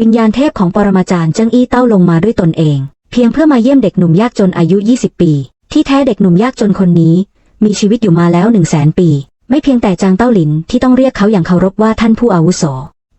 วิญญาณเทพของปรมาจารย์เจิ้งอี้เต้าลงมาด้วยตนเอง เพียงเพื่อมาเยี่ยมเด็กหนุ่มยากจนอายุ 20 ปี ที่แท้เด็กหนุ่มยากจนคนนี้ มีชีวิตอยู่มาแล้วหนึ่งแสนปี ไม่เพียงแต่จางเต้าหลินที่ต้องเรียกเขาอย่างเคารพว่าท่านผู้อาวุโส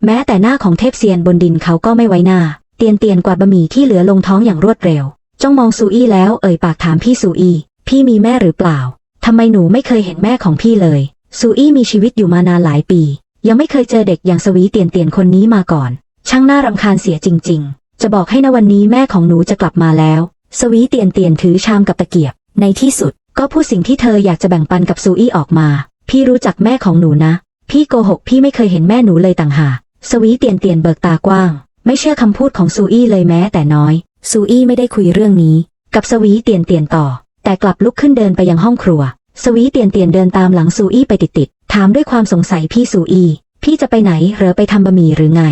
แม้แต่หน้าของเทพเซียนบนดินเขาก็ไม่ไว้หน้า เตียนเตียนกวาดบะหมี่ที่เหลือลงท้องอย่างรวดเร็วจ้องมองซูอี้แล้วเอ่ยปากถามพี่ซูอี้พี่มีแม่หรือเปล่าทำไมหนูไม่เคยเห็นแม่ของพี่เลยซูอี้มีชีวิตอยู่มานานหลายปี ยังไม่เคยเจอเด็กอย่างสวีเตียนเตียนคนนี้มาก่อน ช่างน่ารำคาญเสียจริง ๆ จะบอกให้นะวันนี้แม่ของหนูจะกลับมาแล้ว สวีเตียนเตียนถือชามกับตะเกียบ ในที่สุด ก็พูดสิ่งที่เธออยากจะแบ่งปันกับซูอี้ออกมา พี่รู้จักแม่ของหนูนะ พี่โกหกพี่ไม่เคยเห็นแม่หนูเลยต่างหากสวีเตียนเตียนเบิกตากว้าง ไม่เชื่อคำพูดของซูอี้เลยแม้แต่น้อย ซูอี้ไม่ได้คุยเรื่องนี้ กับสวีเตียนเตียนต่อ แต่กลับลุกขึ้นเดินไปยังห้องครัว สวีเตียนเตียนเดินตามหลังซูอี้ไปติดๆถามด้วยความสงสัยพี่ซูอี้พี่จะไปไหนหรือไปทำบะหมี่หรือไง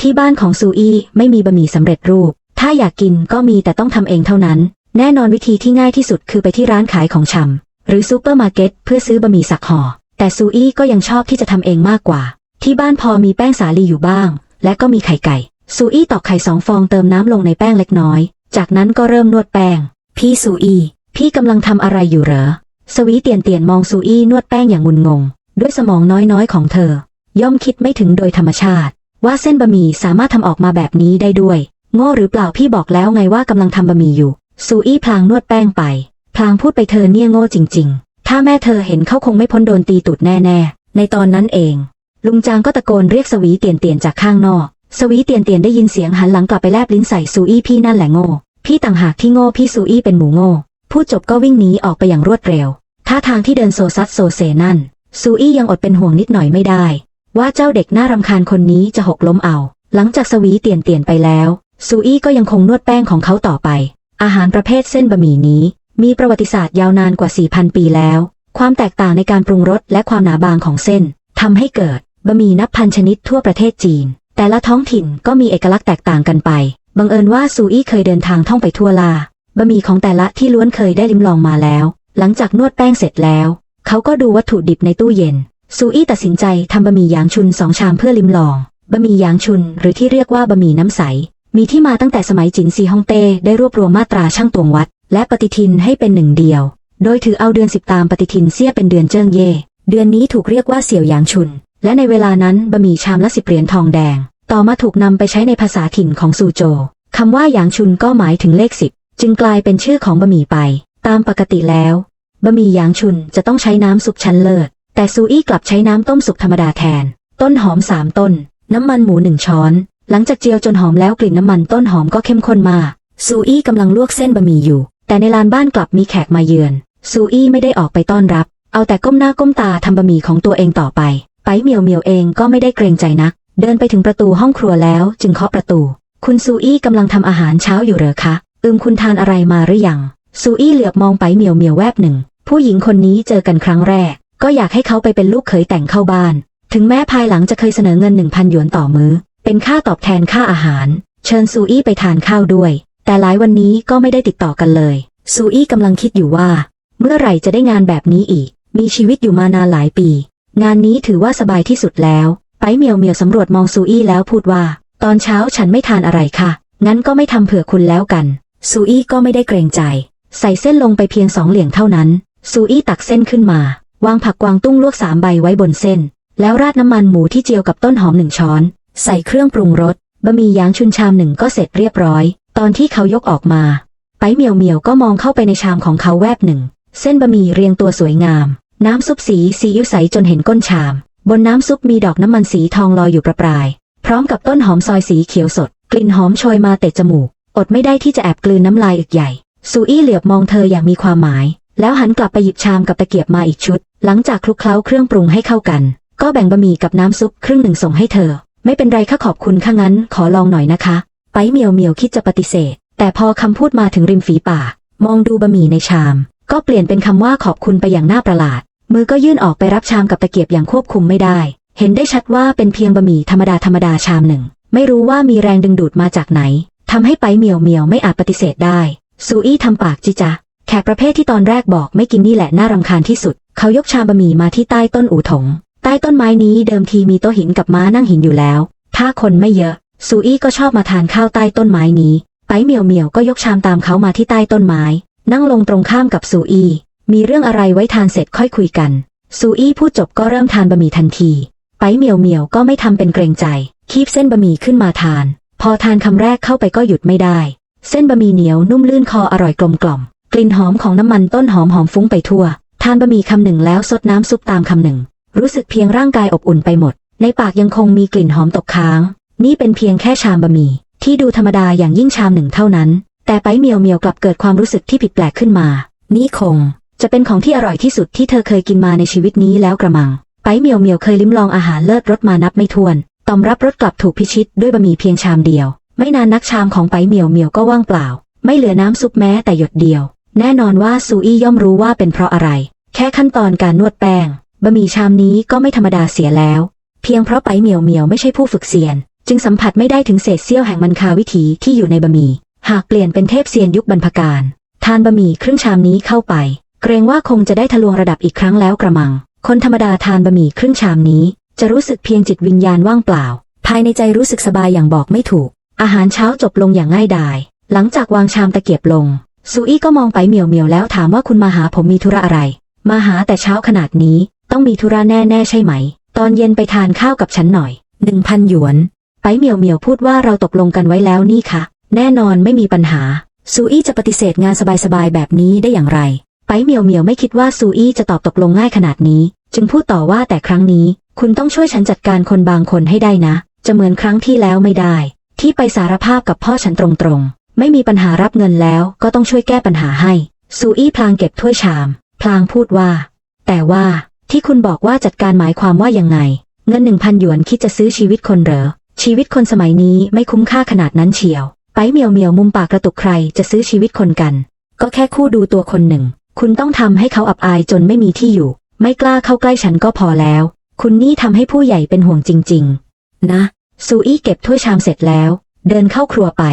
ที่บ้านของซูอี้ไม่มีบะหมี่สำเร็จรูป ถ้าอยากกินก็มีแต่ต้องทำเองเท่านั้น แน่นอนวิธีที่ง่ายที่สุดคือไปที่ร้านขายของชำหรือซูเปอร์มาร์เก็ตเพื่อซื้อบะหมี่สักห่อ แต่ซูอี้ก็ยังชอบที่จะทำเองมากกว่า ที่บ้านพอมีแป้งสาลีอยู่บ้าง และก็มีไข่ไก่ ซูอี้ตอกไข่สองฟองเติมน้ำลงในแป้งเล็กน้อย จากนั้นก็เริ่มนวดแป้ง พี่ซูอี้พี่กำลังทำอะไรอยู่เหรอ สวีเตียนเตียนมองซูอี้นวดแป้งอย่างงุนงง ด้วยสมองน้อยๆของเธอ ย่อมคิดไม่ถึงโดยธรรมชาติ ว่าเส้นบะหมี่สามารถทำออกมาแบบนี้ได้ด้วย โง่หรือเปล่าพี่บอกแล้วไงว่ากำลังทำบะหมี่อยู่ ซูอี้พลางนวดแป้งไป พลางพูดไปเธอเนี่ยโง่จริง ๆ ถ้าแม่เธอเห็นเขาคงไม่พ้นโดนตีตูดแน่ๆ ในตอนนั้นเอง ลุงจางก็ตะโกนเรียกสวีเตียนเตียนจากข้างนอก สวีเตียนเตียนได้ยินเสียงหันหลังกลับไปแลบลิ้นใส่ซูอี้พี่นั่นแหละโง่ พี่ต่างหากที่โง่พี่ซูอี้เป็นหมูโง่พูดจบก็วิ่งหนีออกไปอย่างรวดเร็วท่าทางที่เดินโซซัดโซเซนั่นซูอี้ยังอดเป็นห่วงนิดหน่อยไม่ได้ ว่าเจ้าเด็กน่ารำคาญคนนี้จะหกล้มเอา หลังจากสวีเตียนเตียนไปแล้ว ซูอี้ก็ยังคงนวดแป้งของเขาต่อไป อาหารประเภทเส้นบะหมี่นี้ มีประวัติศาสตร์ยาวนานกว่า 4,000 ปีแล้ว ความแตกต่างในการปรุงรสและความหนาบางของเส้นทำให้เกิดบะหมี่นับพันชนิดทั่วประเทศจีน แต่ละท้องถิ่นก็มีเอกลักษณ์แตกต่างกันไป บังเอิญว่าซูอี้เคยเดินทางท่องไปทั่วลาบะหมี่ของแต่ละที่ล้วนเคยได้ลิ้มลองมาแล้ว หลังจากนวดแป้งเสร็จแล้ว เขาก็ดูวัตถุดิบในตู้เย็น ซูอี้ตัดสินใจทำบะหมี่หยางชุนสองชามเพื่อลิ้มลอง บะหมี่หยางชุนหรือที่เรียกว่าบะหมี่น้ำใส มีที่มาตั้งแต่สมัยจินซีฮ่องเต้ได้รวบรวมมาตราช่างตวงวัด และปฏิทินให้เป็นหนึ่งเดียว โดยถือเอาเดือนสิบตามปฏิทินเสี้ยเป็นเดือนเจิ้งเย่ เดือนนี้ถูกเรียกว่าเสี่ยวหยางชุน และในเวลานั้นบะหมี่ชามละสิบเหรียญทองแดง ต่อมาถูกนำไปใช้ในภาษาถิ่นของซูโจวคำว่าหยางชุนก็หมายถึงเลขสิบจึงกลายเป็นชื่อของบะหมี่ไป ตามปกติแล้ว บะหมี่หยางชุนจะต้องใช้น้ำซุปชั้นเลิศ แต่ซูอี้กลับใช้น้ำต้มสุกธรรมดาแทน ต้นหอมสามต้น น้ำมันหมูหนึ่งช้อน หลังจากเจียวจนหอมแล้วกลิ่นน้ำมันต้นหอมก็เข้มข้นมาก ซูอี้กำลังลวกเส้นบะหมี่อยู่ แต่ในลานบ้านกลับมีแขกมาเยือน ซูอี้ไม่ได้ออกไปต้อนรับ เอาแต่ก้มหน้าก้มตาทำบะหมี่ของตัวเองต่อไป ไปเหมียวเหมียวเองก็ไม่ได้เกรงใจนัก เดินไปถึงประตูห้องครัวแล้ว จึงเคาะประตู คุณซูอี้กำลังทำอาหารเช้าอยู่เหรอคะ อืมคุณทานอะไรมาหรือยัง ซูอี้เหลือบมองไปเหมียวเหมียวแวบหนึ่ง ผู้หญิงคนนี้เจอกันครั้งแรก ก็อยากให้เขาไปเป็นลูกเขยแต่งเข้าบ้าน ถึงแม้ภายหลังจะเคยเสนอเงินหนึ่งพันหยวนต่อมือ้อ เป็นค่าตอบแทนค่าอาหาร เชิญซูอี้ไปทานข้าวด้วย แต่หลายวันนี้ก็ไม่ได้ติดต่อกันเลย ซูอี้กำลังคิดอยู่ว่า เมื่อไหร่จะได้งานแบบนี้อีก มีชีวิตอยู่มานานหลายปี งานนี้ถือว่าสบายที่สุดแล้ว ไปเมียวเมียวสำรวจมองซูอี้แล้วพูดว่า ตอนเช้าฉันไม่ทานอะไรค่ะ งั้นก็ไม่ทำเผื่อคุณแล้วกัน ซูอี้ก็ไม่ได้เกรงใจ ใส่เส้นลงไปเพียงสองเหลี่ยงเท่านั้น ซูอี้ตักเส้นขึ้นมา วางผักกวางตุ้งลวกสามใบไว้บนเส้น แล้วราดน้ำมันหมูที่เจียวกับต้นหอมหนึ่งช้อน ใส่เครื่องปรุงรสบะหมี่ยางชุนชามหนึ่งก็เสร็จเรียบร้อย ตอนที่เขายกออกมา ไปเหมียวเหมียวก็มองเข้าไปในชามของเขาแวบหนึ่ง เส้นบะหมี่เรียงตัวสวยงาม น้ำซุปสีซีอิ๊วใสจนเห็นก้นชาม บนน้ำซุปมีดอกน้ำมันสีทองลอยอยู่ประปราย พร้อมกับต้นหอมซอยสีเขียวสด กลิ่นหอมโชยมาเตะจมูก อดไม่ได้ที่จะแอบกลืนน้ำลายอึกใหญ่ซูอี้เหลือบมองเธออย่างมีความหมาย แล้วหันกลับไปหยิบชามกับตะเกียบมาอีกชุด หลังจากคลุกเคล้าเครื่องปรุงให้เข้ากัน ก็แบ่งบะหมี่กับน้ำซุปครึ่งหนึ่งส่งให้เธอ ไม่เป็นไรค่ะขอบคุณค่ะงั้นขอลองหน่อยนะคะ ไปเมียวเมียวคิดจะปฏิเสธ แต่พอคำพูดมาถึงริมฝีปากมองดูบะหมี่ในชาม ก็เปลี่ยนเป็นคำว่าขอบคุณไปอย่างน่าประหลาด มือก็ยื่นออกไปรับชามกับตะเกียบอย่างควบคุมไม่ได้ เห็นได้ชัดว่าเป็นเพียงบะหมี่ธรรมดาธรรมดาชามหนึ่ง ไม่รู้ว่ามีแรงดึงดูดมาจากไหนทำให้ไปเมียวเมียวไม่อาจปฏิเสธได้ซูอี้ทำปากจิจะแขกประเภทที่ตอนแรกบอกไม่กินนี่แหละน่ารำคาญที่สุด เขายกชามบะหมี่มาที่ใต้ต้นอู่ถง ใต้ต้นไม้นี้เดิมทีมีโต๊ะหินกับม้านั่งหินอยู่แล้ว ถ้าคนไม่เยอะ ซูอี้ก็ชอบมาทานข้าวใต้ต้นไม้นี้ ไปเหมียวเหมียวก็ยกชามตามเขามาที่ใต้ต้นไม้ นั่งลงตรงข้ามกับซูอี้ มีเรื่องอะไรไว้ทานเสร็จค่อยคุยกัน ซูอี้พูดจบก็เริ่มทานบะหมี่ทันที ไปเหมียวเหมียวก็ไม่ทำเป็นเกรงใจ คีบเส้นบะหมี่ขึ้นมาทาน พอทานคำแรกเข้าไปก็หยุดไม่ได้ เส้นบะหมี่เหนียวนุ่มลื่นคออร่อยกลมกล่อม กลิ่นหอมของน้ำมันต้นหอมหอมฟุ้งไปทั่ว ทานบะหมี่คำหนึ่งแล้วซดน้ำซุปตามคำหนึ่ง รู้สึกเพียงร่างกายอบอุ่นไปหมด ในปากยังคงมีกลิ่นหอมตกค้าง นี่เป็นเพียงแค่ชามบะหมี่ที่ดูธรรมดาอย่างยิ่งชามหนึ่งเท่านั้น แต่ไปเมียวเมียวกลับเกิดความรู้สึกที่ผิดแปลกขึ้นมา นี่คง จะเป็นของที่อร่อยที่สุดที่เธอเคยกินมาในชีวิตนี้แล้วกระมัง ไปเมียวเมียวเคยลิ้มลองอาหารเลิศรสมานับไม่ถ้วนตอมรับรสกลับถูกพิชิตด้วยบะหมี่เพียงชามเดียว ไม่นานนักชามของไปเมียวเมียวก็ว่างเปล่า ไม่เหลือน้ำซุปแม้แต่หยดเดียว แน่นอนว่าซูอี้ย่อมรู้ว่าเป็นเพราะอะไร แค่ขั้นตอนการนวดแป้งบะหมี่ชามนี้ก็ไม่ธรรมดาเสียแล้ว เพียงเพราะไปเหมียวเหมียวไม่ใช่ผู้ฝึกเซียน จึงสัมผัสไม่ได้ถึงเศษเสี้ยวแห่งมันคาวิถีที่อยู่ในบะหมี่หากเปลี่ยนเป็นเทพเซียนยุคบรรพการทานบะหมี่ครึ่งชามนี้เข้าไป เกรงว่าคงจะได้ทะลวงระดับอีกครั้งแล้วกระมัง คนธรรมดาทานบะหมี่ครึ่งชามนี้ จะรู้สึกเพียงจิตวิญญาณว่างเปล่า ภายในใจรู้สึกสบายอย่างบอกไม่ถูก อาหารเช้าจบลงอย่างง่ายดาย หลังจากวางชามตะเกียบลง ซูอี้ก็มองไปเหมียวเหมียวแล้วถามว่าคุณมาหาผมมีธุระอะไร มาหาแต่เช้าขนาดนี้ ต้องมีธุระแน่ๆใช่ไหม ตอนเย็นไปทานข้าวกับฉันหน่อยหนึ่งพันหยวน ไปเหมียวเหมียวพูดว่าเราตกลงกันไว้แล้วนี่ค่ะ แน่นอนไม่มีปัญหา ซูอี้จะปฏิเสธงานสบายๆแบบนี้ได้อย่างไร ไปเหมียวเหมียวไม่คิดว่าซูอี้จะตอบตกลงง่ายขนาดนี้ จึงพูดต่อว่าแต่ครั้งนี้ คุณต้องช่วยฉันจัดการคนบางคนให้ได้นะ จะเหมือนครั้งที่แล้วไม่ได้ ที่ไปสารภาพกับพ่อฉันตรงๆ ไม่มีปัญหารับเงินแล้วก็ต้องช่วยแก้ปัญหาให้ ซูอี้พลางเก็บถ้วยชาม พลางพูดว่า แต่ว่าที่คุณบอกว่าจัดการหมายความว่ายังไง เงินหนึ่งพันหยวนคิดจะซื้อชีวิตคนเหรอ ชีวิตคนสมัยนี้ไม่คุ้มค่าขนาดนั้นเชียว ไปเมียวเมียวมุมปากกระตุกใครจะซื้อชีวิตคนกัน ก็แค่คู่ดูตัวคนหนึ่ง คุณต้องทำให้เขาอับอายจนไม่มีที่อยู่ ไม่กล้าเข้าใกล้ฉันก็พอแล้ว คุณนี่ทำให้ผู้ใหญ่เป็นห่วงจริง ๆ นะซูอี้เก็บถ้วยชามเสร็จแล้ว เดินเข้าครัวไป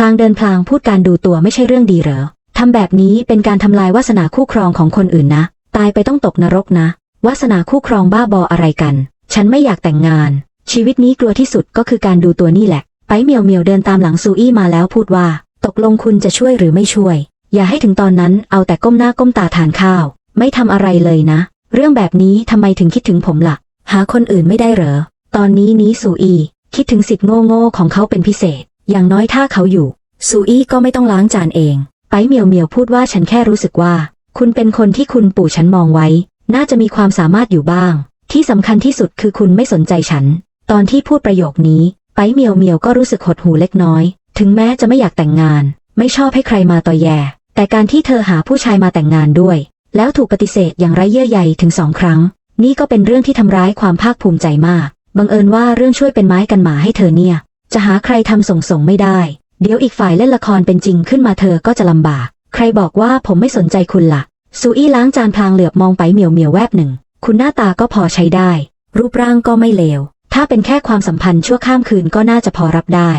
ลางเดินพลางพูดการดูตัวไม่ใช่เรื่องดีเหรอทำแบบนี้เป็นการทำลายวาสนาคู่ครองของคนอื่นนะ ตายไปต้องตกนรกนะ วาสนาคู่ครองบ้าบออะไรกัน ฉันไม่อยากแต่งงาน ชีวิตนี้กลัวที่สุดก็คือการดูตัวนี่แหละ ไปเมียวเมียวเดินตามหลังซูอี้มาแล้วพูดว่า ตกลงคุณจะช่วยหรือไม่ช่วย อย่าให้ถึงตอนนั้นเอาแต่ก้มหน้าก้มตาทานข้าว ไม่ทำอะไรเลยนะ เรื่องแบบนี้ทำไมถึงคิดถึงผมละ่ะ หาคนอื่นไม่ได้เหรอ ตอนนี้นี้ซูอี้คิดถึงสิทธิ์โง่ๆของเขาเป็นพิเศษ อย่างน้อยถ้าเขาอยู่ ซูอี้ก็ไม่ต้องล้างจานเอง ไปเมียวเมียวพูดว่าฉันแค่รู้สึกว่า คุณเป็นคนที่คุณปู่ฉันมองไว้ น่าจะมีความสามารถอยู่บ้าง ที่สำคัญที่สุดคือคุณไม่สนใจฉัน ตอนที่พูดประโยคนี้ไปเมียวเมียวก็รู้สึกหดหูเล็กน้อย ถึงแม้จะไม่อยากแต่งงาน ไม่ชอบให้ใครมาต่อแย่แต่การที่เธอหาผู้ชายมาแต่งงานด้วย แล้วถูกปฏิเสธอย่างไร้เยื่อใยถึงสองครั้ง นี่ก็เป็นเรื่องที่ทำร้ายความภาคภูมิใจมาก บังเอิญว่าเรื่องช่วยเป็นไม้กันหมาให้เธอเนี่ย จะหาใครทำส่งส่งไม่ได้ เดี๋ยวอีกฝ่ายเล่นละครเป็นจริงขึ้นมาเธอก็จะลำบาก ใครบอกว่าผมไม่สนใจคุณละ่ะ ซูอี้ล้างจานพลางเหลือบมองไปเหมียวเหมียวแวบหนึ่ง คุณหน้าตาก็พอใช้ได้ รูปร่างก็ไม่เลว ถ้าเป็นแค่ความสัมพันธ์ชั่วข้ามคืนก็น่าจะพอรับได้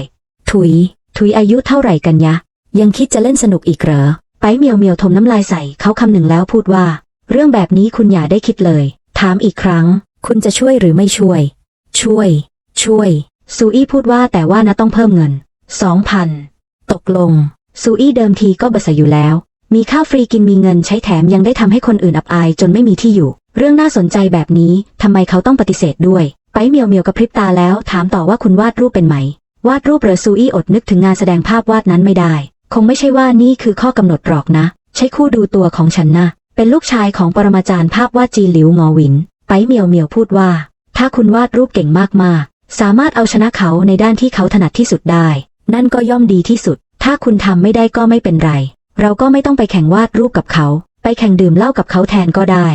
ถุย ถุยอายุเท่าไหร่กันยะ ยังคิดจะเล่นสนุกอีกเหรอ ไปเหมียวเหมียวถมน้ำลายใส่เขาคำหนึ่งแล้วพูดว่า เรื่องแบบนี้คุณอย่าได้คิดเลย ถามอีกครั้ง คุณจะช่วยหรือไม่ช่วย ช่วย ช่วย ซูอี้พูดว่าแต่ว่านะต้องเพิ่มเงินสองพันตกลง ซูอี้เดิมทีก็บสอยู่แล้ว มีข้าวฟรีกินมีเงินใช้แถมยังได้ทำให้คนอื่นอับอายจนไม่มีที่อยู่ เรื่องน่าสนใจแบบนี้ทำไมเขาต้องปฏิเสธด้วย ไปเมียวเมียวกับพริบตาแล้ว ถามต่อว่าคุณวาดรูปเป็นไหม วาดรูปเหรือซูอี้อดนึกถึงงานแสดงภาพวาดนั้นไม่ได้ คงไม่ใช่ว่านี่คือข้อกำหนดหรอกนะ ใช่คู่ดูตัวของฉันนะเป็นลูกชายของปรมาจารย์ภาพวาดจีหลิวงอวิน ไปเมียวเมียวพูดว่า ถ้าคุณวาดรูปเก่งมากๆ สามารถเอาชนะเขาในด้านที่เขาถนัดที่สุดได้ นั่นก็ย่อมดีที่สุด ถ้าคุณทำไม่ได้ก็ไม่เป็นไร เราก็ไม่ต้องไปแข่งวาดรูปกับเขา ไปแข่งดื่มเหล้ากับเขาแทนก็ได้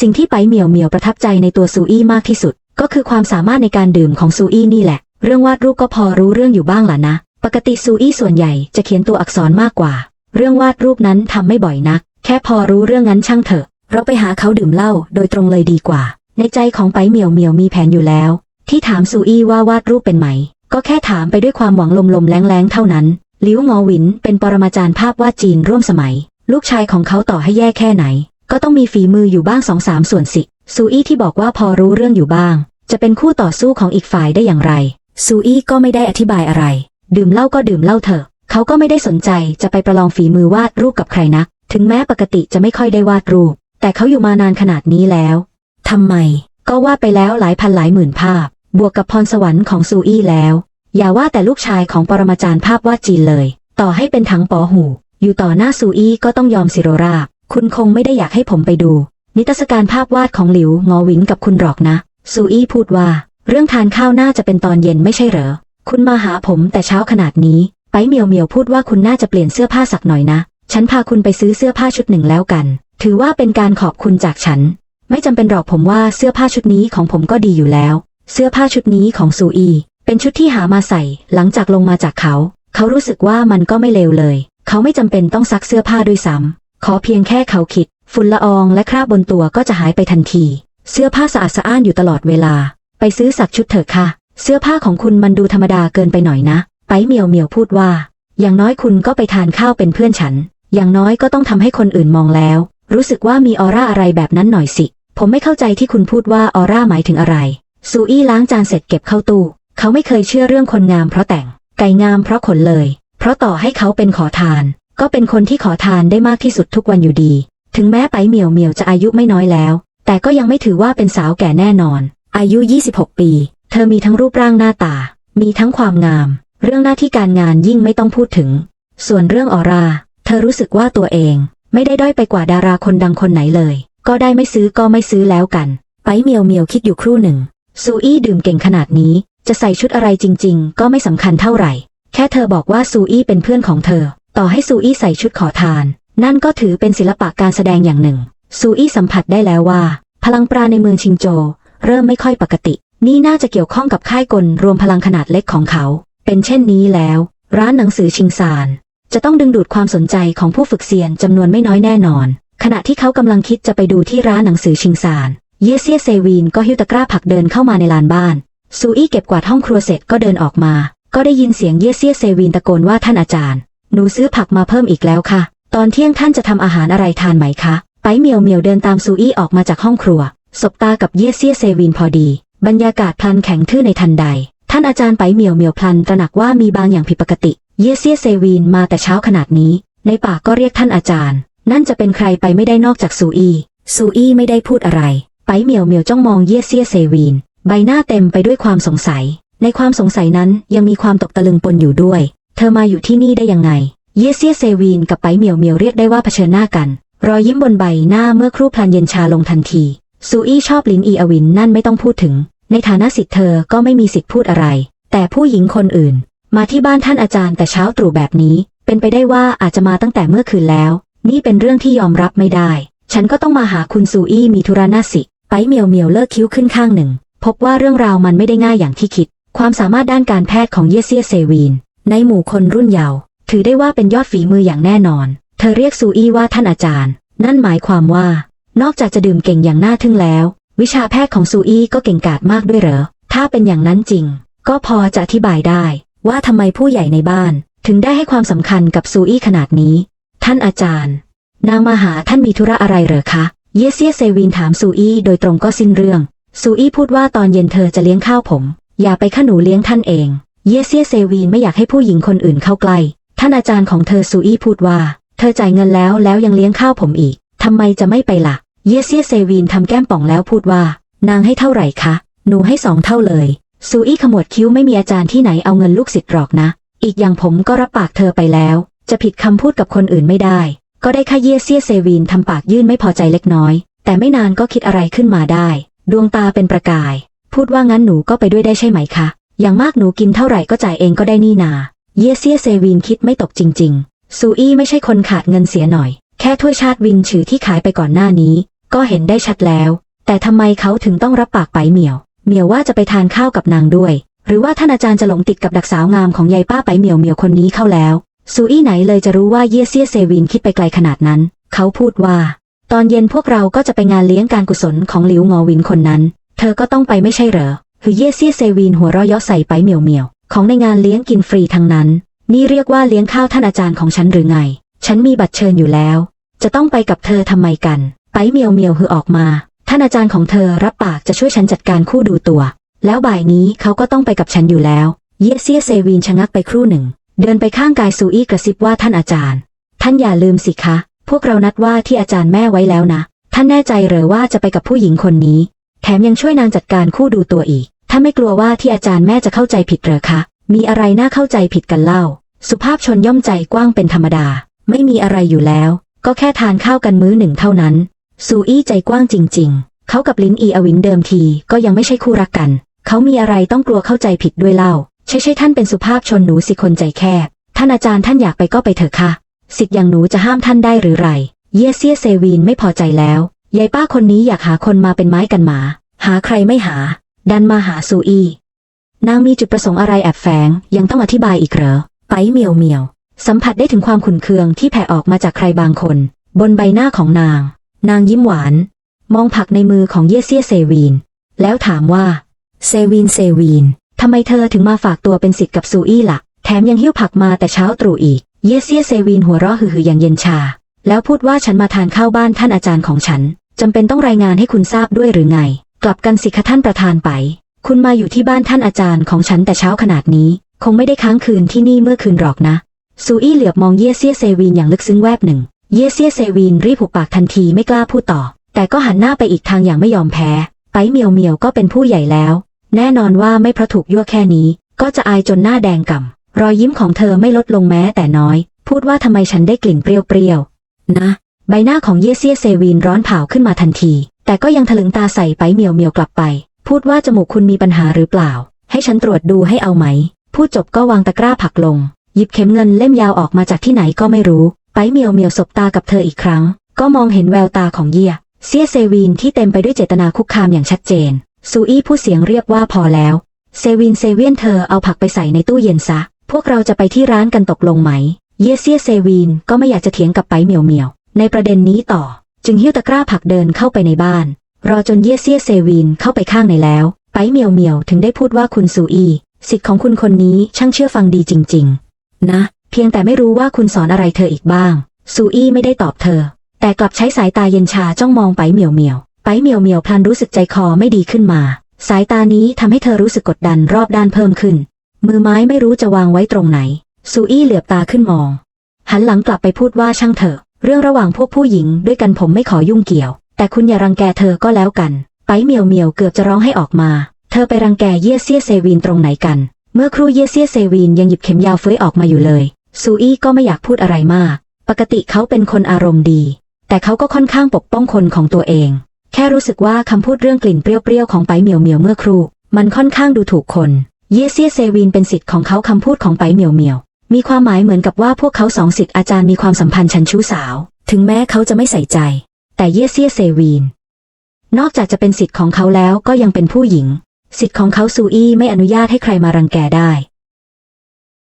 สิ่งที่ไปเหมียวเหมียวประทับใจในตัวซูอี้มากที่สุด ก็คือความสามารถในการดื่มของซูอี้นี่แหละ เรื่องวาดรูปก็พอรู้เรื่องอยู่บ้างล่ะนะ ปกติซูอี้ส่วนใหญ่จะเขียนตัวอักษรมากกว่า เรื่องวาดรูปนั้นทำไม่บ่อยนัก แค่พอรู้เรื่องนั้นช่างเถอะ เราไปหาเขาดื่มเหล้าโดยตรงเลยดีกว่า ในใจของไปเหมียวเหมียวมีแผนอยู่แล้ว ที่ถามซูอี้ว่าวาดรูปเป็นไหม ก็แค่ถามไปด้วยความหวังลมๆแรงๆเท่านั้นหลิวงอหวินเป็นปรมาจารย์ภาพวาดจีนร่วมสมัย ลูกชายของเขาต่อให้แย่แค่ไหน ก็ต้องมีฝีมืออยู่บ้างสองสามส่วนสิซูอี้ที่บอกว่าพอรู้เรื่องอยู่บ้าง จะเป็นคู่ต่อสู้ของอีกฝ่ายได้อย่างไรซูอี้ก็ไม่ได้อธิบายอะไร ดื่มเหล้าก็ดื่มเหล้าเถอะ เขาก็ไม่ได้สนใจจะไปประลองฝีมือวาดรูปกับใครนัก ถึงแม้ปกติจะไม่ค่อยได้วาดรูป แต่เขาอยู่มานานขนาดนี้แล้วทำไม ก็วาดไปแล้วหลายพันหลายหมื่นภาพ บวกกับพรสวรรค์ของซูอี้แล้ว อย่าว่าแต่ลูกชายของปรมาจารย์ภาพวาดจีนเลย ต่อให้เป็นถังปอหู อยู่ต่อหน้าซูอี้ก็ต้องยอมสิโรราบ คุณคงไม่ได้อยากให้ผมไปดู นิทรรศการภาพวาดของหลิวงอหวินกับคุณหรอกนะ ซูอี้พูดว่า เรื่องทานข้าวน่าจะเป็นตอนเย็นไม่ใช่เหรอ คุณมาหาผมแต่เช้าขนาดนี้ ไปเมียวเมียวพูดว่าคุณน่าจะเปลี่ยนเสื้อผ้าสักหน่อยนะ ฉันพาคุณไปซื้อเสื้อผ้าชุดหนึ่งแล้วกัน ถือว่าเป็นการขอบคุณจากฉัน ไม่จำเป็นหรอกผมว่าเสื้อผ้าชุดนี้ของผมก็ดีอยู่แล้ว เสื้อผ้าชุดนี้ของซูอี เป็นชุดที่หามาใส่ หลังจากลงมาจากเขา เขารู้สึกว่ามันก็ไม่เลวเลย เขาไม่จำเป็นต้องซักเสื้อผ้าด้วยซ้ำขอเพียงแค่เขาคิด ฝุ่นละอองและคราบบนตัวก็จะหายไปทันที เสื้อผ้าสะอาดสะอ้านอยู่ตลอดเวลา ไปซื้อสักชุดเถอะค่ะ เสื้อผ้าของคุณมันดูธรรมดาเกินไปหน่อยนะ ไปเมียวเมียวพูดว่า อย่างน้อยคุณก็ไปทานข้าวเป็นเพื่อนฉัน อย่างน้อยก็ต้องทำให้คนอื่นมองแล้ว รู้สึกว่ามีออร่าอะไรแบบนั้นหน่อยสิ ผมไม่เข้าใจที่คุณพูดว่าออร่าหมายถึงอะไร ซูอี้ล้างจานเสร็จเก็บเข้าตู้ เขาไม่เคยเชื่อเรื่องคนงามเพราะแต่ง ไก่งามเพราะขนเลย เพราะต่อให้เขาเป็นขอทาน ก็เป็นคนที่ขอทานได้มากที่สุดทุกวันอยู่ดี ถึงแม้ไปเหมียวเหมียวจะอายุไม่น้อยแล้ว แต่ก็ยังไม่ถือว่าเป็นสาวแก่แน่นอน อายุ 26 ปี เธอมีทั้งรูปร่างหน้าตา มีทั้งความงาม เรื่องหน้าที่การงานยิ่งไม่ต้องพูดถึง ส่วนเรื่องออรา เธอรู้สึกว่าตัวเอง ไม่ได้ด้อยไปกว่าดาราคนดังคนไหนเลย ก็ได้ไม่ซื้อก็ไม่ซื้อแล้วกัน ไปเหมียวเหมียวคิดอยู่ครู่หนึ่ง ซูอี้ดื่มเก่งขนาดนี้ จะใส่ชุดอะไรจริง ๆ ก็ไม่สำคัญเท่าไหร่ แค่เธอบอกว่าซูอี้เป็นเพื่อนของเธอ ต่อให้ซูอี้ใส่ชุดขอทาน นั่นก็ถือเป็นศิลปะการแสดงอย่างหนึ่ง ซูอี้สัมผัสได้แล้วว่า พลังปราในเมืองชิงโจ เริ่มไม่ค่อยปกติ นี่น่าจะเกี่ยวข้องกับค่ายกลรวมพลังขนาดเล็กของเขา เป็นเช่นนี้แล้ว ร้านหนังสือชิงซาน จะต้องดึงดูดความสนใจของผู้ฝึกเซียนจำนวนไม่น้อยแน่นอน ขณะที่เขากำลังคิดจะไปดูที่ร้านหนังสือชิงซาน เยเซียเซวีนก็หิ้วตะกร้าผักเดินเข้ามาในลานบ้าน ซูอี้เก็บกวาดห้องครัวเสร็จก็เดินออกมา ก็ได้ยินเสียงเยเซียเซวีนตะโกนว่าท่านอาจารย์ หนูซื้อผักมาเพิ่มอีกแล้วค่ะ ตอนเที่ยงท่านจะทำอาหารอะไรทานไหมคะ ไปเมียวเมียวเดินตามซูอี้ออกมาจากห้องครัว สบตากับเยเซียเซวีนพอดี บรรยากาศพลันแข็งทื่อในทันใด ท่านอาจารย์ไปเมียวเมียวพลันตระหนักว่ามีบางอย่างผิดปกติ เยเซียเซวีนมาแต่เช้าขนาดนี้ ในปากก็เรียกท่านอาจารย์ นั่นจะเป็นใครไปไม่ได้นอกจากซูอี้ซูอี้ไม่ได้พูดอะไร ไปเหมียวเหมียวจ้องมองเยเซียเซวีน ใบหน้าเต็มไปด้วยความสงสัย ในความสงสัยนั้นยังมีความตกตะลึงปนอยู่ด้วย เธอมาอยู่ที่นี่ได้ยังไง เยเซียเซวีนกับไปเหมียวเหมียวเรียกได้ว่าเผชิญหน้ากัน รอยยิ้มบนใบหน้าเมื่อครู่พลันเย็นชาลงทันทีซูอี้ชอบลินอีอวินนั่นไม่ต้องพูดถึง ในฐานะสิทธิ์เธอก็ไม่มีสิทธิ์พูดอะไร แต่ผู้หญิงคนอื่น มาที่บ้านท่านอาจารย์แต่เช้าตรู่แบบนี้ เป็นไปได้ว่าอาจจะมาตั้งแต่เมื่อคืนแล้ว นี่เป็นเรื่องที่ยอมรับไม่ได้ ฉันก็ต้องมาหาคุณซูอี้มีธุระหน้าสิ ไปเมียวเมียวเลิกคิ้วขึ้นข้างหนึ่ง พบว่าเรื่องราวมันไม่ได้ง่ายอย่างที่คิด ความสามารถด้านการแพทย์ของเยเซียเซวีน ในหมู่คนรุ่นเยาว์ถือได้ว่าเป็นยอดฝีมืออย่างแน่นอน เธอเรียกซูอี้ว่าท่านอาจารย์ นั่นหมายความว่า นอกจากจะดื่มเก่งอย่างน่าทึ่งแล้ว วิชาแพทย์ของซูอี้ก็เก่งกาจมากด้วยเหรอ ถ้าเป็นอย่างนั้นจริง ก็พอจะอธิบายได้ ว่าทำไมผู้ใหญ่ในบ้าน ถึงได้ให้ความสำคัญกับซูอี้ขนาดนี้ ท่านอาจารย์ นางมาหาท่านมีธุระอะไรเหรอคะ เยเซียเซวินถามซูอี้โดยตรงก็สิ้นเรื่อง ซูอี้พูดว่าตอนเย็นเธอจะเลี้ยงข้าวผม อย่าไปข้าหนูเลี้ยงท่านเอง เยเซียเซวีนไม่อยากให้ผู้หญิงคนอื่นเข้าใกล้ท่านอาจารย์ของเธอซูอี้พูดว่า เธอจ่ายเงินแล้วแล้วยังเลี้ยงข้าวผมอีกทำไมจะไม่ไปละ่ะ เยเซียเซวีนทำแก้มป่องแล้วพูดว่า นางให้เท่าไหร่คะ หนูให้สองเท่าเลย ซูอี้ขมวดคิ้วไม่มีอาจารย์ที่ไหนเอาเงินลูกศิษย์หรอกนะ อีกอย่างผมก็รับปากเธอไปแล้ว จะผิดคำพูดกับคนอื่นไม่ได้ ก็ได้ค่าเยเซียเซวีนทำปากยื่นไม่พอใจเล็กน้อย แต่ไม่นานก็คิดอะไรขึ้นมาได้ ดวงตาเป็นประกาย พูดว่างั้นหนูก็ไปด้วยได้ใช่ไหมคะ อย่างมากหนูกินเท่าไหร่ก็จ่ายเองก็ได้นี่นาเยเซียเซวีนคิดไม่ตกจริง ๆ ซูอี้ไม่ใช่คนขาดเงินเสียหน่อย แค่ถ้วยชาติวินฉือที่ขายไปก่อนหน้านี้ ก็เห็นได้ชัดแล้ว แต่ทำไมเขาถึงต้องรับปากไปเหมียว เหมียวว่าจะไปทานข้าวกับนางด้วย หรือว่าท่านอาจารย์จะหลงติดกับดักสาวงามของยายป้าไปเหมียวเหมียวคนนี้เข้าแล้ว ซูอี้ไหนเลยจะรู้ว่าเยเซียเซวินคิดไปไกลขนาดนั้น เขาพูดว่า ตอนเย็นพวกเราก็จะไปงานเลี้ยงการกุศลของหลิวงอวินคนนั้น เธอก็ต้องไปไม่ใช่เหรอคือเยเซียเซวีนหัวเราะเยาะใส่ไปเหมียวเหมียวของในงานเลี้ยงกินฟรีทั้งนั้น นี่เรียกว่าเลี้ยงข้าวท่านอาจารย์ของฉันหรือไง ฉันมีบัตรเชิญอยู่แล้ว จะต้องไปกับเธอทำไมกัน ไปเหมียวเหมียวคือออกมา ท่านอาจารย์ของเธอรับปากจะช่วยฉันจัดการคู่ดูตัว แล้วบ่ายนี้เขาก็ต้องไปกับฉันอยู่แล้ว เยเซียเซวีนชะงักไปครู่หนึ่ง เดินไปข้างกายซูอี้กระซิบว่าท่านอาจารย์ ท่านอย่าลืมสิคะ พวกเรานัดว่าที่อาจารย์แม่ไว้แล้วนะ ท่านแน่ใจหรือว่าจะไปกับผู้หญิงคนนี้ แถมยังช่วยนางจัดการคู่ดูตัวอีก ถ้านไม่กลัวว่าที่อาจารย์แม่จะเข้าใจผิดหรือคะ มีอะไรน่าเข้าใจผิดกันเล่า สุภาพชนย่อมใจกว้างเป็นธรรมดา ไม่มีอะไรอยู่แล้ว ก็แค่ทานข้าวกันมื้อหนึ่งเท่านั้น ซูอี้ใจกว้างจริง ๆ เขากับลินอีอวินเดิมทีก็ยังไม่ใช่คู่รักกัน เขามีอะไรต้องกลัวเข้าใจผิดด้วยเล่า ใช่ใช่ท่านเป็นสุภาพชนหนูสิคนใจแคบ ท่านอาจารย์ท่านอยากไปก็ไปเถอะค่ะ สิทธิ์อย่างหนูจะห้ามท่านได้หรือไร เยเซียเซวีนไม่พอใจแล้ว ยายป้าคนนี้อยากหาคนมาเป็นไม้กันหมา หาใครไม่หา ดันมาหาซูอี นางมีจุดประสงค์อะไรแอบแฝง ยังต้องอธิบายอีกเหรอ ไปเมียวเมียว สัมผัสได้ถึงความขุ่นเคืองที่แผ่ออกมาจากใครบางคน บนใบหน้าของนาง นางยิ้มหวาน มองผักในมือของเยเซียเซวีน แล้วถามว่า เซวีนเซวีน ทำไมเธอถึงมาฝากตัวเป็นสิทธิ์กับซูอี้ล่ะ แถมยังหิ้วผักมาแต่เช้าตรู่อีก เยเซียเซวีนหัวเราะหือๆอย่างเย็นชา แล้วพูดว่าฉันมาทานข้าวบ้านท่านอาจารย์ของฉันจำเป็นต้องรายงานให้คุณทราบด้วยหรือไง กลับกันสิคะท่านประธานไป คุณมาอยู่ที่บ้านท่านอาจารย์ของฉันแต่เช้าขนาดนี้ คงไม่ได้ค้างคืนที่นี่เมื่อคืนหรอกนะซูอี้เหลือบมองเยเซียเซวีนอย่างลึกซึ้งแวบหนึ่ง เยเซียเซวีนรีบหุบปากทันทีไม่กล้าพูดต่อ แต่ก็หันหน้าไปอีกทางอย่างไม่ยอมแพ้ ไปเมียวเมียวก็เป็นผู้ใหญ่แล้ว แน่นอนว่าไม่เพราะถูกยั่วแค่นี้ ก็จะอายจนหน้าแดงก่ำรอยยิ้มของเธอไม่ลดลงแม้แต่น้อย พูดว่าทำไมฉันได้กลิ่นเปรี้ยวๆนะ ใบหน้าของเยเซียเซวีนร้อนเผาขึ้นมาทันที แต่ก็ยังถลึงตาใส่ไปเมียวเมียวกลับไป พูดว่าจมูกคุณมีปัญหาหรือเปล่า ให้ฉันตรวจดูให้เอาไหม พูดจบก็วางตะกร้าผักลง หยิบเข็มเงินเล่มยาวออกมาจากที่ไหนก็ไม่รู้ ไปเมียวเมียวสบตากับเธออีกครั้ง ก็มองเห็นแววตาของเยียเซียเซวีนที่เต็มไปด้วยเจตนาคุกคามอย่างชัดเจน ซูอี้ผู้เสียงเรียบว่าพอแล้ว เซวินเซเวียนเธอเอาผักไปใส่ในตู้เย็นซะ พวกเราจะไปที่ร้านกันตกลงไหม เยเซียเซวีนก็ไม่อยากจะเถียงกับไปเหมียวเหมียว ในประเด็นนี้ต่อ จึงหิ้วตะกร้าผักเดินเข้าไปในบ้าน รอจนเยเซียเซวีนเข้าไปข้างในแล้ว ไปเหมียวเหมียวถึงได้พูดว่าคุณซูอี้สิทธิ์ของคุณคนนี้ช่างเชื่อฟังดีจริง ๆ นะ เพียงแต่ไม่รู้ว่าคุณสอนอะไรเธออีกบ้าง ซูอี้ไม่ได้ตอบเธอ แต่กลับใช้สายตาเย็นชาจ้องมองไปเหมียวเหมียว ไปเมียวเมียวพลันรู้สึกใจคอไม่ดีขึ้นมา สายตานี้ทำให้เธอรู้สึกกดดันรอบด้านเพิ่มขึ้น มือไม้ไม่รู้จะวางไว้ตรงไหน ซูอี้เหลือบตาขึ้นมอง หันหลังกลับไปพูดว่าช่างเถอะ เรื่องระหว่างพวกผู้หญิงด้วยกันผมไม่ขอยุ่งเกี่ยว แต่คุณอย่ารังแกเธอก็แล้วกัน ไปเมียวเมียวเกือบจะร้องให้ออกมา เธอไปรังแกเยี่ยเซียเซวีนตรงไหนกัน เมื่อครู่เยี่ยเซียเซวีนยังหยิบเข็มยาวเฟ้ยออกมาอยู่เลย ซูอี้ก็ไม่อยากพูดอะไรมาก ปกติเขาเป็นคนอารมณ์ดี แต่เขาก็ค่อนข้างปกป้องคนของตัวเอง แค่รู้สึกว่าคำพูดเรื่องกลิ่นเปรี้ยวๆของไปเหมียวเหมียวเมื่อครู่ มันค่อนข้างดูถูกคน เยเซียเซวีนเป็นสิทธิ์ของเขาคำพูดของไปเหมียวเหมียว มีความหมายเหมือนกับว่าพวกเขาสองสิทธิ์อาจารย์มีความสัมพันธ์ชันชู้สาว ถึงแม้เขาจะไม่ใส่ใจ แต่เยเซียเซวีนนอกจากจะเป็นสิทธิ์ของเขาแล้วก็ยังเป็นผู้หญิง สิทธิ์ของเขาซูอี้ไม่อนุญาตให้ใครมารังแกได้